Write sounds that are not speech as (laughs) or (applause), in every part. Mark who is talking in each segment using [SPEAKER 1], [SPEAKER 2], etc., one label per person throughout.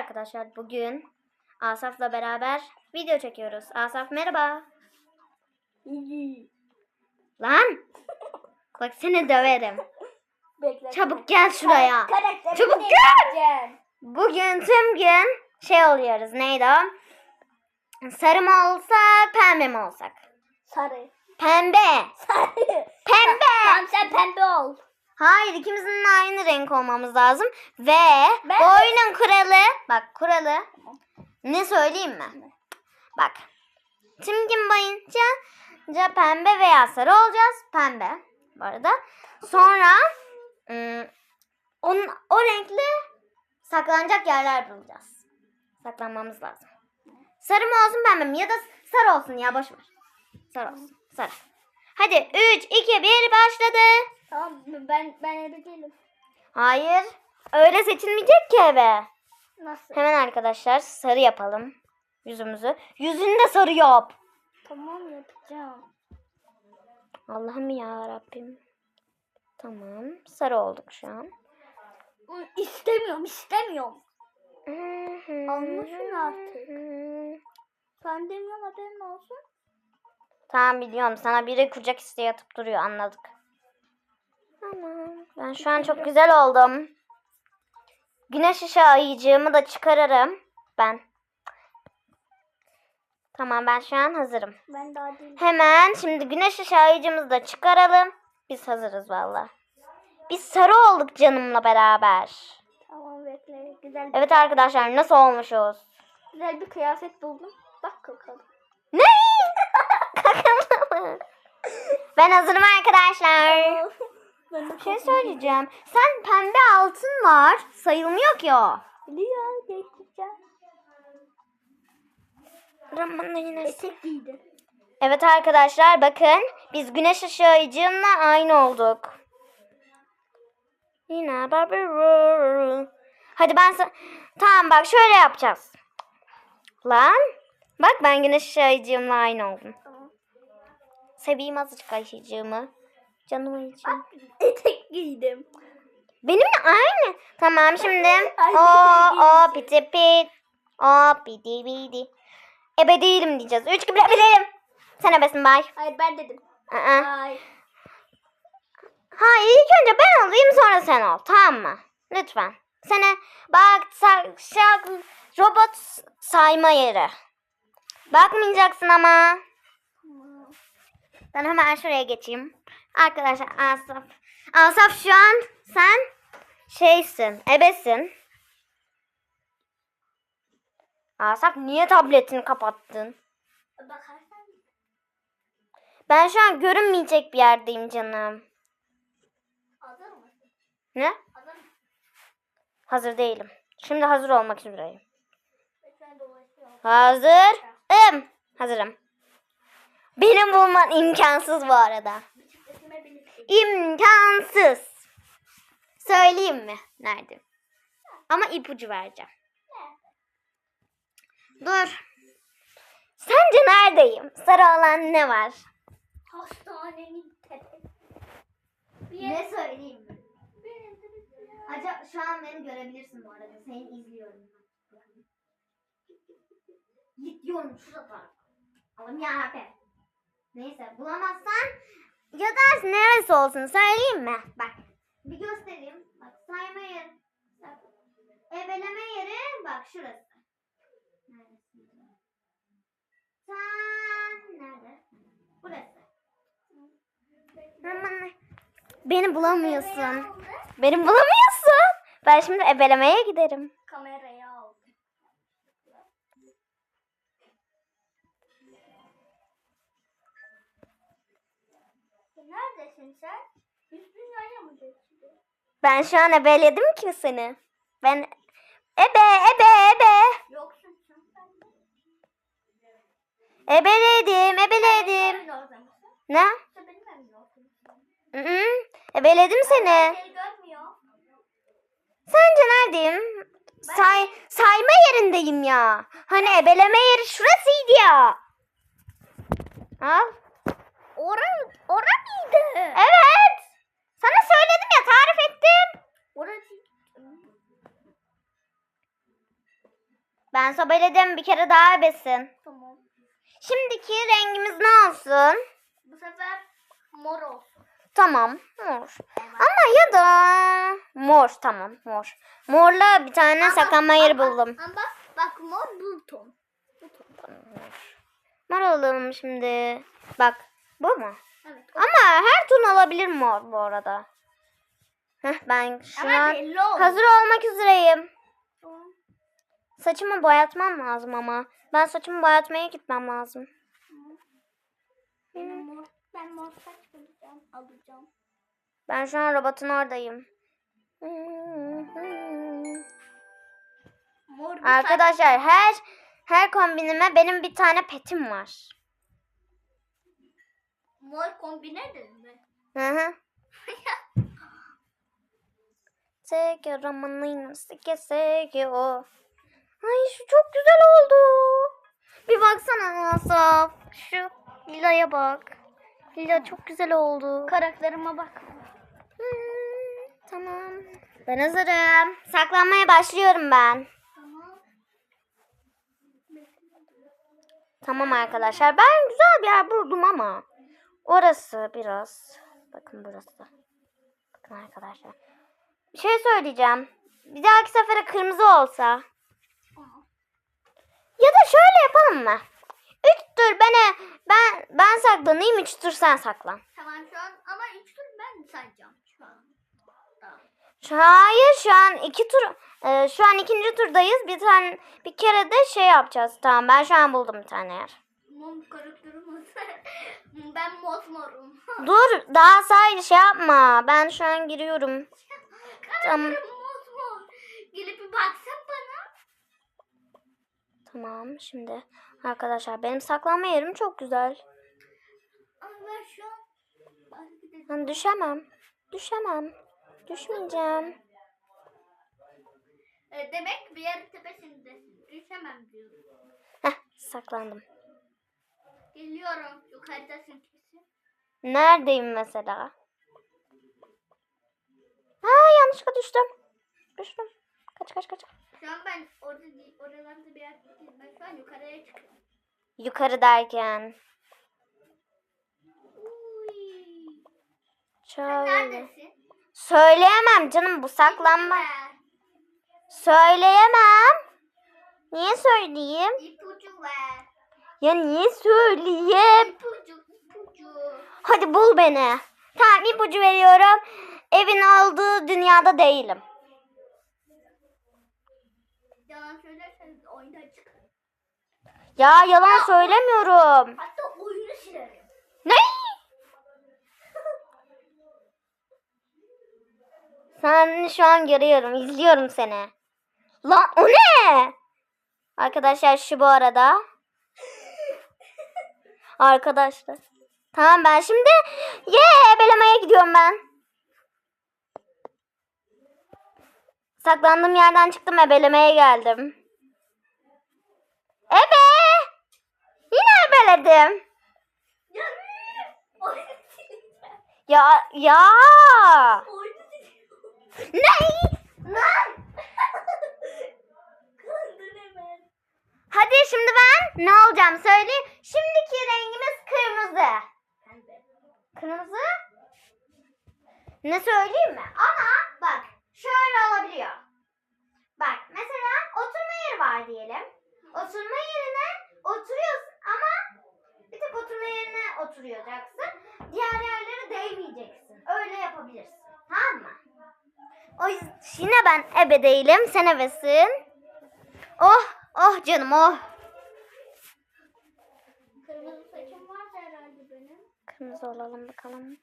[SPEAKER 1] arkadaşlar bugün Asaf'la beraber video çekiyoruz. Asaf merhaba. (laughs) Lan. Bak seni döverim.
[SPEAKER 2] Bekle.
[SPEAKER 1] Çabuk gel şuraya.
[SPEAKER 2] Karakterimi
[SPEAKER 1] Çabuk
[SPEAKER 2] değiştireceğim.
[SPEAKER 1] Bugün tüm gün şey oluyoruz. Neydi o? Sarı mı olsak, pembe mi olsak?
[SPEAKER 2] Sarı.
[SPEAKER 1] Pembe.
[SPEAKER 2] Sarı.
[SPEAKER 1] Pembe.
[SPEAKER 2] Tamam sen pembe ol.
[SPEAKER 1] Hayır ikimizin de aynı renk olmamız lazım. Ve
[SPEAKER 2] Ben
[SPEAKER 1] bu oyunun kuralı, bak kuralı ne söyleyeyim mi? Bak. Tüm gün boyunca ca pembe veya sarı olacağız. Pembe bu arada. Sonra ım, onun, o renkli saklanacak yerler bulacağız. Saklanmamız lazım. Sarı mı olsun pembe mi? Ya da sarı olsun ya boş ver. Sarı olsun. Sarı. Hadi 3, 2, 1 başladı.
[SPEAKER 2] Tamam ben ben ebe değilim.
[SPEAKER 1] Hayır. Öyle seçilmeyecek ki eve.
[SPEAKER 2] Nasıl?
[SPEAKER 1] Hemen arkadaşlar sarı yapalım. Yüzümüzü. Yüzünü de sarı yap.
[SPEAKER 2] Tamam yapacağım.
[SPEAKER 1] Allah'ım ya Rabbim. Tamam. Sarı olduk şu an.
[SPEAKER 2] İstemiyorum istemiyorum. Anlaşın artık. Sen demiyorsun haberin olsun.
[SPEAKER 1] Tamam biliyorum. Sana biri kucak isteği atıp duruyor. Anladık. Tamam. Ben şu an çok güzel oldum. Güneş ışığı ayıcığımı da çıkarırım. Ben. Tamam ben şu an hazırım.
[SPEAKER 2] Ben daha değilim.
[SPEAKER 1] Hemen şimdi güneş ışığı ayıcımızı da çıkaralım. Biz hazırız valla. Biz sarı olduk canımla beraber.
[SPEAKER 2] Tamam bekle. Güzel,
[SPEAKER 1] Evet arkadaşlar nasıl olmuşuz?
[SPEAKER 2] güzel bir kıyafet buldum. Bak bakalım.
[SPEAKER 1] Ne? (laughs) ben hazırım arkadaşlar.
[SPEAKER 2] Ben de
[SPEAKER 1] Bir şey söyleyeceğim. Sen pembe altın var. Sayılmıyor ki o.
[SPEAKER 2] Biliyor değiştireceğim.
[SPEAKER 1] Ramanla yine.
[SPEAKER 2] Etek giydim.
[SPEAKER 1] Evet arkadaşlar bakın. Biz güneş ışığı ayıcığımla aynı olduk. Yine Barbie Hadi ben sa- Tamam bak şöyle yapacağız. Lan. Bak ben güneş ışığı ayıcığımla aynı oldum. Seveyim azıcık ayıcığımı. Canım ayıcığım.
[SPEAKER 2] Etek giydim.
[SPEAKER 1] Benimle aynı. Tamam şimdi. O o
[SPEAKER 2] şey
[SPEAKER 1] piti pit. O piti piti. Ebe değilim diyeceğiz. Üç gibi ebe değilim. Sen ebesin bay.
[SPEAKER 2] Hayır ben dedim.
[SPEAKER 1] Aa.
[SPEAKER 2] Ay.
[SPEAKER 1] Hayır ilk önce ben olayım sonra sen ol. Tamam mı? Lütfen. Sene bak şak, robot sayma yeri. Bakmayacaksın ama. Ben hemen şuraya geçeyim. Arkadaşlar Asaf. Asaf şu an sen şeysin, ebesin. Asaf niye tabletini kapattın?
[SPEAKER 2] Bakarsan
[SPEAKER 1] Ben şu an görünmeyecek bir yerdeyim canım.
[SPEAKER 2] hazır mısın?
[SPEAKER 1] Ne?
[SPEAKER 2] Hazır mısın?
[SPEAKER 1] Hazır değilim. Şimdi hazır olmak üzereyim. Hazırım. Hazırım. Benim bulman imkansız bu arada. İmkansız. Söyleyeyim mi? Nerede? Ama ipucu vereceğim. Dur. Sence neredeyim? Sarı olan ne var?
[SPEAKER 2] Hastanenin tepesi.
[SPEAKER 1] Ne söyleyeyim mi? Acaba şu an beni görebilirsin bu arada. Seni izliyorum. Git diyorum şurada. Allah'ım yarabbim. Neyse bulamazsan ya da neresi olsun söyleyeyim mi? Bak bir göstereyim. Bak sayma yeri. Bak, ebeleme yeri bak şurası. Sen nerede? Burası. Beni bulamıyorsun. Beni bulamıyorsun. Ben şimdi ebelemeye giderim.
[SPEAKER 2] Kamerayı Neredesin sen? Üst dünyaya mı geçtin?
[SPEAKER 1] Ben şu an ebeledim ki seni. Ben ebe ebe ebe.
[SPEAKER 2] Yoksun sen.
[SPEAKER 1] Ebeledim ebeledim. Ne? Hı hı. Ebeledim seni. Sence neredeyim? Say, sayma yerindeyim ya. Hani ebeleme yeri şurasıydı ya. Al.
[SPEAKER 2] Ora, ora mıydı?
[SPEAKER 1] Evet. Sana söyledim ya tarif ettim.
[SPEAKER 2] Orası.
[SPEAKER 1] Ben sobeledim bir kere daha ebesin.
[SPEAKER 2] Tamam.
[SPEAKER 1] Şimdiki rengimiz ne olsun?
[SPEAKER 2] Bu sefer mor olsun.
[SPEAKER 1] Tamam mor. Ama ya da mor tamam mor. Morla bir tane saklanma yeri buldum.
[SPEAKER 2] Ama bak, bak mor bu ton. Bu ton.
[SPEAKER 1] Mor alalım şimdi. Bak bu mu?
[SPEAKER 2] Evet.
[SPEAKER 1] Ama her ton alabilir mor bu arada. Heh, ben şu
[SPEAKER 2] Ama
[SPEAKER 1] an
[SPEAKER 2] belli oldu.
[SPEAKER 1] hazır olmak üzereyim.
[SPEAKER 2] Tamam.
[SPEAKER 1] Saçımı boyatmam lazım ama. Ben saçımı boyatmaya gitmem lazım.
[SPEAKER 2] Benim mor. Ben mor saç alacağım. Alacağım.
[SPEAKER 1] Ben şu an robotun oradayım.
[SPEAKER 2] Mor bir.
[SPEAKER 1] Arkadaşlar her her kombinime benim bir tane petim var.
[SPEAKER 2] Mor kombinedir mi?
[SPEAKER 1] Hı hı. (laughs) Sege romanını sege sege o. Ay şu çok güzel oldu. Bir baksana Asaf. Şu Lila'ya bak. Lila çok güzel oldu.
[SPEAKER 2] Karakterime bak.
[SPEAKER 1] Hmm, tamam. Ben hazırım. Saklanmaya başlıyorum ben.
[SPEAKER 2] Tamam.
[SPEAKER 1] Tamam arkadaşlar. Ben güzel bir yer buldum ama. Orası biraz. Bakın burası. Bakın arkadaşlar. Bir şey söyleyeceğim. Bir dahaki sefere kırmızı olsa. Ya da şöyle yapalım mı? Üç tur ben ben ben saklanayım. Üç tur sen saklan.
[SPEAKER 2] Tamam şu an ama üç tur ben sayacağım şu an. Tamam.
[SPEAKER 1] Hayır şu an iki tur. e, şu an ikinci turdayız. Bir tane bir kere de şey yapacağız. Tamam ben şu an buldum bir tane yer.
[SPEAKER 2] Karakterim olsa (laughs) ben mosmorum. (laughs)
[SPEAKER 1] Dur daha say şey yapma. Ben şu an giriyorum. Tamam.
[SPEAKER 2] Karakterim mosmor. Gelip bir baksan bana.
[SPEAKER 1] Tamam şimdi arkadaşlar benim saklanma yerim çok güzel.
[SPEAKER 2] Ama ben şu an.
[SPEAKER 1] Ben düşemem. Düşemem. Düşmeyeceğim.
[SPEAKER 2] E, demek bir yer tepesindesin. Düşemem diyorum.
[SPEAKER 1] Heh saklandım.
[SPEAKER 2] Geliyorum. Yukarıdasın kesin.
[SPEAKER 1] Neredeyim mesela? Ha yanlışlıkla düştüm. Düştüm. Kaç kaç kaç.
[SPEAKER 2] Şu an ben orada değil, oralarda bir yer değilim. Ben şu an yukarıya çıkıyorum.
[SPEAKER 1] Yukarı derken.
[SPEAKER 2] Uy. Sen
[SPEAKER 1] Şöyle.
[SPEAKER 2] neredesin?
[SPEAKER 1] Söyleyemem canım bu saklanma.
[SPEAKER 2] ver.
[SPEAKER 1] Söyleyemem. Niye söyleyeyim?
[SPEAKER 2] İpucu ver.
[SPEAKER 1] Ya niye söyleyeyim?
[SPEAKER 2] İpucu, ipucu.
[SPEAKER 1] Hadi bul beni. Tamam ipucu veriyorum. Evin olduğu dünyada değilim.
[SPEAKER 2] Yalan söylerseniz oyundan çıkarım.
[SPEAKER 1] Ya yalan söylemiyorum.
[SPEAKER 2] Hatta oyunu silerim.
[SPEAKER 1] Ne? Sen şu an görüyorum, izliyorum seni. Lan o ne? Arkadaşlar şu bu arada. Arkadaşlar. Tamam ben şimdi ye ebelemeye gidiyorum ben. Saklandığım yerden çıktım ebelemeye geldim. Ebe! Yine ebeledim.
[SPEAKER 2] Ya.
[SPEAKER 1] Ya. Ne?
[SPEAKER 2] Lan! (laughs) Kandın hemen.
[SPEAKER 1] Hadi şimdi ben ne olacağım söyleyeyim. Şimdiki rengimiz kırmızı. Kırmızı? Ne söyleyeyim mi? Ama bak şöyle olabiliyor. Bak mesela oturma yeri var diyelim. Oturma yerine oturuyorsun ama bir tek oturma yerine oturacaksın. Diğer yerlere değmeyeceksin. Öyle yapabilirsin. Tamam mı? O yüzden yine ben ebe değilim. Sen ebesin. Oh oh canım oh.
[SPEAKER 2] Kırmızı saçım varsa herhalde benim.
[SPEAKER 1] Kırmızı olalım bakalım.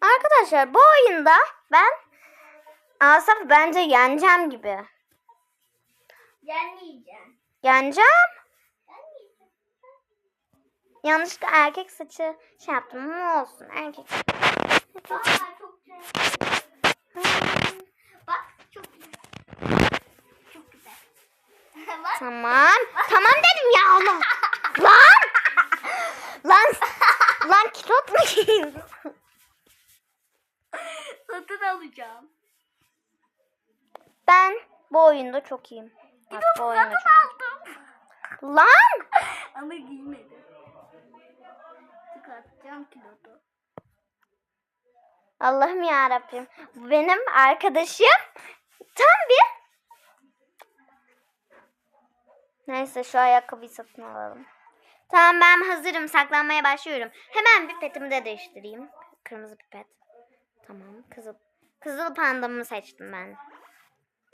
[SPEAKER 1] Arkadaşlar bu oyunda ben Asaf bence yeneceğim gibi.
[SPEAKER 2] Yenmeyeceğim.
[SPEAKER 1] Yeneceğim. Yanlışlıkla erkek saçı şey yaptım ama olsun erkek.
[SPEAKER 2] Aa çok güzel. Bak çok güzel. Çok güzel. Bak.
[SPEAKER 1] Tamam. Tamam dedim ya Allah. (laughs) lan. Lan. (laughs) Lan mu giyiyorsun?
[SPEAKER 2] Satın alacağım.
[SPEAKER 1] Ben bu oyunda çok iyiyim. Bak bu oyunu çok- Lan!
[SPEAKER 2] Ama giymedi. Çıkartacağım kilodu.
[SPEAKER 1] Allah'ım ya Rabbim. Benim arkadaşım. Neyse şu ayakkabıyı satın alalım. Tamam ben hazırım. Saklanmaya başlıyorum. Hemen pipetimi de değiştireyim. Kırmızı pipet. Tamam. Kızıl Kızıl pandamı seçtim ben.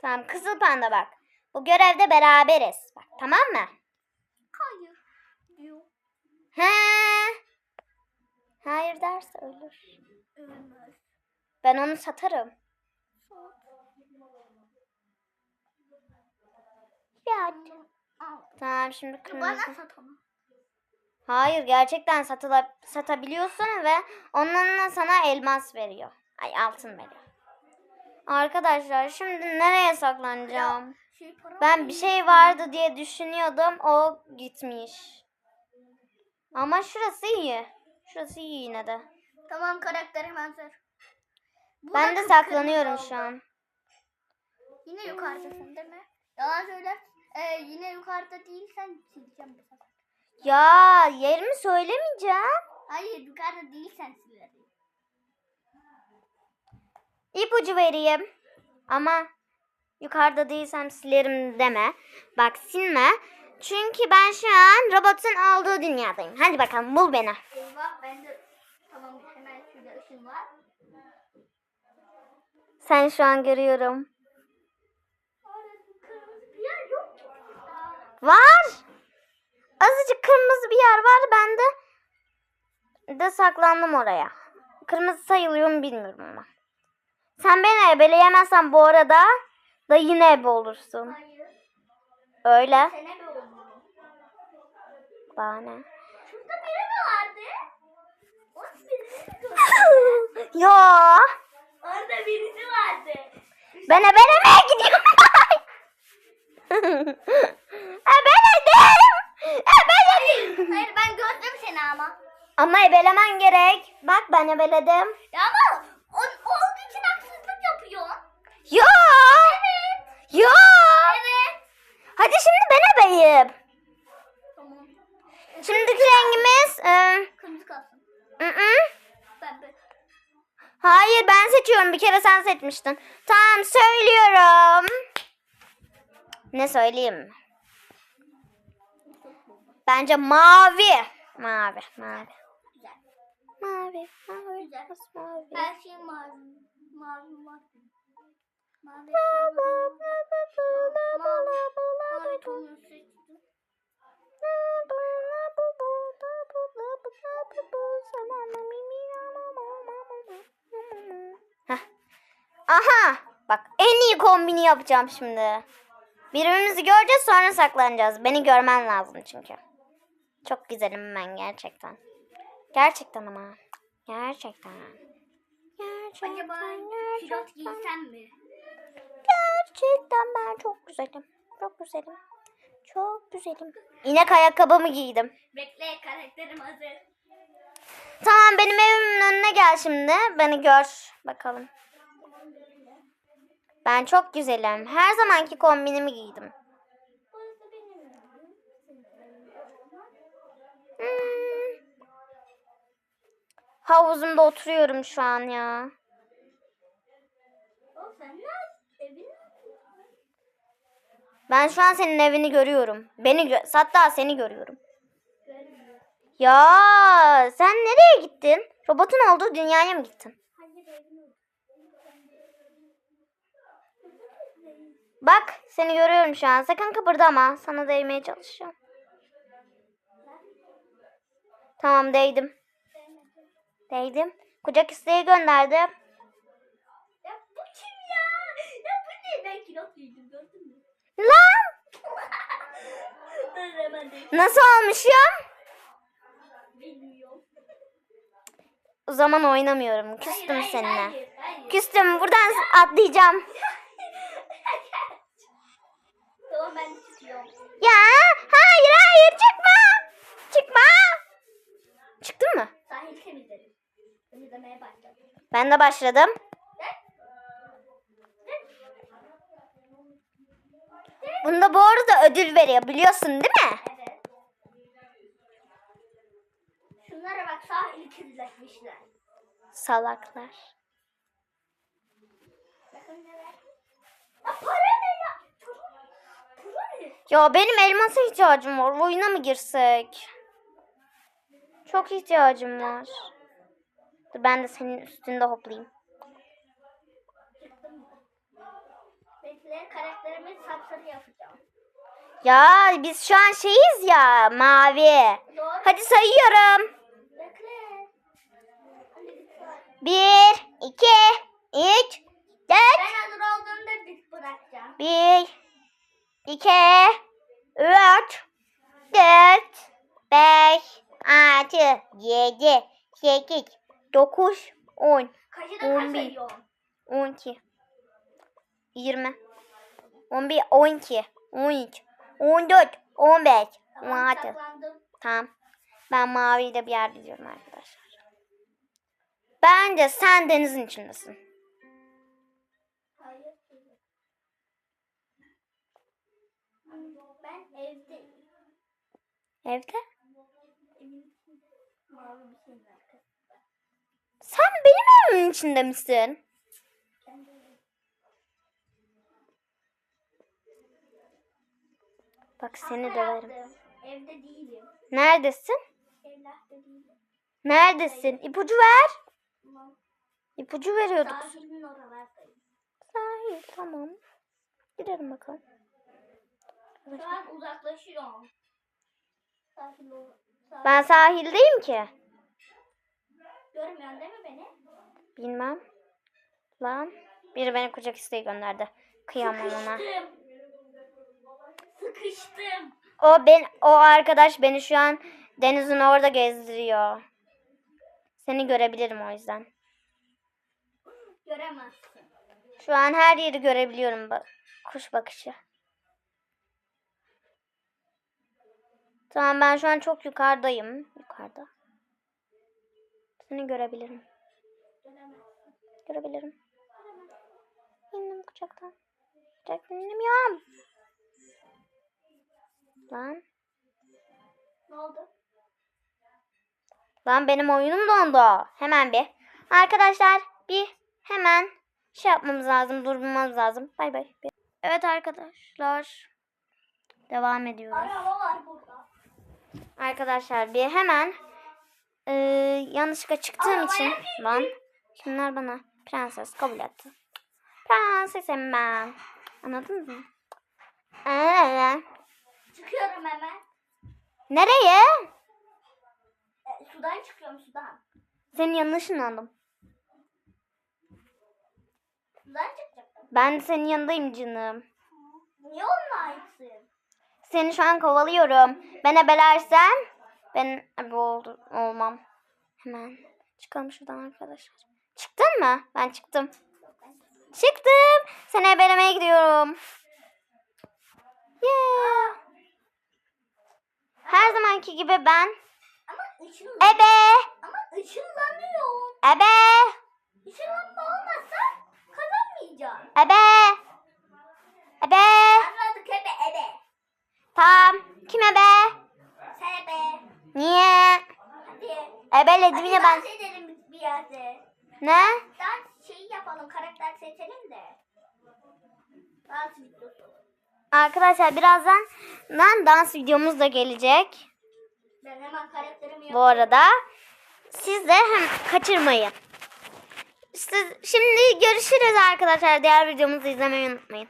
[SPEAKER 1] Tamam kızıl panda bak. Bu görevde beraberiz. Bak tamam mı?
[SPEAKER 2] Hayır. Diyor.
[SPEAKER 1] He. Hayır derse ölür.
[SPEAKER 2] Ölmez.
[SPEAKER 1] Ben onu satarım. Ya.
[SPEAKER 2] Al.
[SPEAKER 1] Tamam şimdi kırmızı.
[SPEAKER 2] Bana sat onu.
[SPEAKER 1] Hayır gerçekten satıla, satabiliyorsun ve onunla sana elmas veriyor. Ay altın veriyor. Arkadaşlar şimdi nereye saklanacağım?
[SPEAKER 2] Şey
[SPEAKER 1] Ben bir şey vardı diye düşünüyordum. O gitmiş. Ama şurası iyi. Şurası iyi yine de.
[SPEAKER 2] Tamam karakterim hazır. Bu
[SPEAKER 1] Ben de saklanıyorum şu an.
[SPEAKER 2] Yine yukarıdasın değil mi? Yalan söyler. Ee, yine yukarıda değilsen sileceğim bu sefer.
[SPEAKER 1] Ya yerimi söylemeyeceğim.
[SPEAKER 2] Hayır yukarıda değilsen silerim.
[SPEAKER 1] İpucu vereyim. Ama yukarıda değilsem silerim deme. Bak silme. Çünkü ben şu an robotun olduğu dünyadayım. Hadi bakalım bul beni.
[SPEAKER 2] Eyvah ben de tamam hemen şurada ışın var.
[SPEAKER 1] Sen şu an görüyorum.
[SPEAKER 2] Orası kırmızı bir yer yok. ki.
[SPEAKER 1] Var. Azıcık kırmızı bir yer var. Ben de de saklandım oraya. Kırmızı sayılıyor mu bilmiyorum ama. Sen beni ebeleyemezsen bu arada da yine ebe olursun.
[SPEAKER 2] Hayır.
[SPEAKER 1] Öyle.
[SPEAKER 2] Sene mi oldu?
[SPEAKER 1] Bana ne?
[SPEAKER 2] Şurada biri mi vardı? O birisi mi gördün? (laughs)
[SPEAKER 1] ya
[SPEAKER 2] Orada birisi vardı.
[SPEAKER 1] ben ebelemeye gidiyorum. Ebeledim. Ebeledim.
[SPEAKER 2] Hayır ben gördüm seni ama.
[SPEAKER 1] Ama ebelemen gerek. Bak ben ebeledim.
[SPEAKER 2] Ya ama o, o olduğu için haksızlık yapıyor.
[SPEAKER 1] Ya.
[SPEAKER 2] Evet.
[SPEAKER 1] Ya.
[SPEAKER 2] Evet.
[SPEAKER 1] Hadi şimdi ben ebeyim.
[SPEAKER 2] Tamam.
[SPEAKER 1] Şimdiki rengimiz e,
[SPEAKER 2] Kırmızı kalsın.
[SPEAKER 1] ı -ı.
[SPEAKER 2] Pembe.
[SPEAKER 1] Hayır ben seçiyorum. Bir kere sen seçmiştin. Tamam söylüyorum. Ne söyleyeyim? Bence mavi. Mavi, mavi.
[SPEAKER 2] Güzel.
[SPEAKER 1] Mavi, mavi,
[SPEAKER 2] Güzel.
[SPEAKER 1] mavi.
[SPEAKER 2] Her şey mavi. Mavi mavi. Mavi.
[SPEAKER 1] Aha! Bak en iyi kombini yapacağım şimdi. Birbirimizi göreceğiz sonra saklanacağız. Beni görmen lazım çünkü. Çok güzelim ben gerçekten. Gerçekten ama. Gerçekten. Gerçekten.
[SPEAKER 2] Acaba pilot giysem mi?
[SPEAKER 1] Gerçekten ben çok güzelim. Çok güzelim. Çok güzelim. İnek ayakkabımı giydim.
[SPEAKER 2] Bekle karakterim hazır.
[SPEAKER 1] Tamam benim evimin önüne gel şimdi. Beni gör. Bakalım. Ben çok güzelim. Her zamanki kombinimi giydim. Hmm. Havuzumda oturuyorum şu an ya. Ben şu an senin evini görüyorum. Beni gö- hatta seni görüyorum. Ya sen nereye gittin? Robotun olduğu dünyaya mı gittin?
[SPEAKER 2] Hayır evin
[SPEAKER 1] Bak seni görüyorum şu an. Sakın kıpırdama. Sana değmeye çalışacağım. Tamam değdim. Değdim. Kucak isteği gönderdim.
[SPEAKER 2] Ya bu kim ya? Ya bu ne? Ben kilot giydim gördün mü?
[SPEAKER 1] Lan! Nasıl olmuşum?
[SPEAKER 2] bilmiyorum.
[SPEAKER 1] O zaman oynamıyorum. Küstüm
[SPEAKER 2] hayır,
[SPEAKER 1] seninle.
[SPEAKER 2] Hayır, hayır.
[SPEAKER 1] Küstüm. Buradan atlayacağım. (laughs)
[SPEAKER 2] tamam ben çıkıyorum.
[SPEAKER 1] Ya hayır hayır çıkma. Çıkma. Çıktın mı?
[SPEAKER 2] Sahil temizledim. Temizlemeye başladım.
[SPEAKER 1] Ben de başladım. Bunda borç ödül veriyor biliyorsun değil mi?
[SPEAKER 2] Evet. Şunlara bak sahili kirletmişler.
[SPEAKER 1] Salaklar.
[SPEAKER 2] Bakın. Ya para ne ya? Para, para ne?
[SPEAKER 1] Ya benim elmasa ihtiyacım var. Oyuna mı girsek? Çok ihtiyacım var. Dur ben de senin üstünde hoplayayım.
[SPEAKER 2] Bekle karakterimi sapsarı yapacağım.
[SPEAKER 1] Ya biz şu an şeyiz ya mavi.
[SPEAKER 2] Doğru.
[SPEAKER 1] Hadi sayıyorum.
[SPEAKER 2] Bekle.
[SPEAKER 1] Bir, iki, üç, dört.
[SPEAKER 2] Ben hazır olduğumda biz bırakacağım.
[SPEAKER 1] Bir, iki, üç, dört, beş, altı, yedi, sekiz, dokuz, on,
[SPEAKER 2] Kaçıda
[SPEAKER 1] On
[SPEAKER 2] kaç
[SPEAKER 1] bir.
[SPEAKER 2] sayıyorum?
[SPEAKER 1] on iki, yirmi, on bir, on iki, on üç, on dört, on beş, on
[SPEAKER 2] Tamam.
[SPEAKER 1] Ben maviyle bir yer gidiyorum arkadaşlar. Bence sen denizin içindesin.
[SPEAKER 2] Ben evdeyim.
[SPEAKER 1] Evde?
[SPEAKER 2] İçinde. Mavi bir şeyin arkasında.
[SPEAKER 1] Sen benim evimin içinde misin? Bak seni döverim.
[SPEAKER 2] Evde değilim.
[SPEAKER 1] Neredesin?
[SPEAKER 2] Evlerde değilim.
[SPEAKER 1] Neredesin? İpucu ver. İpucu veriyorduk.
[SPEAKER 2] Sahilin oralardayım.
[SPEAKER 1] Sahil tamam. Gidelim bakalım.
[SPEAKER 2] Şu an uzaklaşıyorum. Sahil. Sahil.
[SPEAKER 1] Ben sahildeyim ki.
[SPEAKER 2] Görmüyorsun değil mi?
[SPEAKER 1] Bilmem. Lan. Biri beni kucak isteği gönderdi. Kıyamam ona.
[SPEAKER 2] Sıkıştım. Sıkıştım.
[SPEAKER 1] O ben o arkadaş beni şu an denizin orada gezdiriyor. Seni görebilirim o yüzden.
[SPEAKER 2] Göremezsin.
[SPEAKER 1] Şu an her yeri görebiliyorum bak. Kuş bakışı. Tamam ben şu an çok yukarıdayım. Yukarıda. Seni görebilirim. Görebilirim. İndim kucaktan. Kucaktan inemiyorum. Lan.
[SPEAKER 2] Ne oldu?
[SPEAKER 1] Lan benim oyunum dondu. Hemen bir. Arkadaşlar bir hemen şey yapmamız lazım. Durmamız lazım. Bay bay. Evet arkadaşlar. Devam ediyoruz.
[SPEAKER 2] Araba var burada.
[SPEAKER 1] Arkadaşlar bir hemen eee yanlışlıkla çıktığım
[SPEAKER 2] Arabaya
[SPEAKER 1] için lan kimler bana prenses kabul etti. Prensesim ben. Anladın mı? Ee,
[SPEAKER 2] Çıkıyorum hemen.
[SPEAKER 1] nereye?
[SPEAKER 2] E, sudan çıkıyorum sudan.
[SPEAKER 1] Senin yanına ışınlandım.
[SPEAKER 2] Sudan çıkacaktım.
[SPEAKER 1] Ben de senin yanındayım canım.
[SPEAKER 2] Niye onunla aitsin?
[SPEAKER 1] Seni şu an kovalıyorum. Ben ebelersem ben ebe oldu, olmam. Hemen çıkalım şuradan arkadaşlar. Çıktın mı? Ben çıktım. Çıktım. Seni ebelemeye gidiyorum. Yeah. Her zamanki gibi ben
[SPEAKER 2] Ama
[SPEAKER 1] ebe,
[SPEAKER 2] ama ışınlanıyorum.
[SPEAKER 1] ebe,
[SPEAKER 2] Işınlanma olmazsa kazanmayacağım.
[SPEAKER 1] ebe, ebe.
[SPEAKER 2] Anladık ebe ebe.
[SPEAKER 1] Tamam. Kim ebe?
[SPEAKER 2] Sen ebe.
[SPEAKER 1] Niye?
[SPEAKER 2] Hadi.
[SPEAKER 1] Ebeledim
[SPEAKER 2] Hadi
[SPEAKER 1] yine ben.
[SPEAKER 2] yerde.
[SPEAKER 1] Ne?
[SPEAKER 2] Dans şeyi yapalım karakter seçelim de. Dans videosu.
[SPEAKER 1] Arkadaşlar birazdan lan dans videomuz da gelecek.
[SPEAKER 2] Ben hemen karakterimi
[SPEAKER 1] Bu arada siz de hem kaçırmayın. Siz, şimdi görüşürüz arkadaşlar. Diğer videomuzu izlemeyi unutmayın.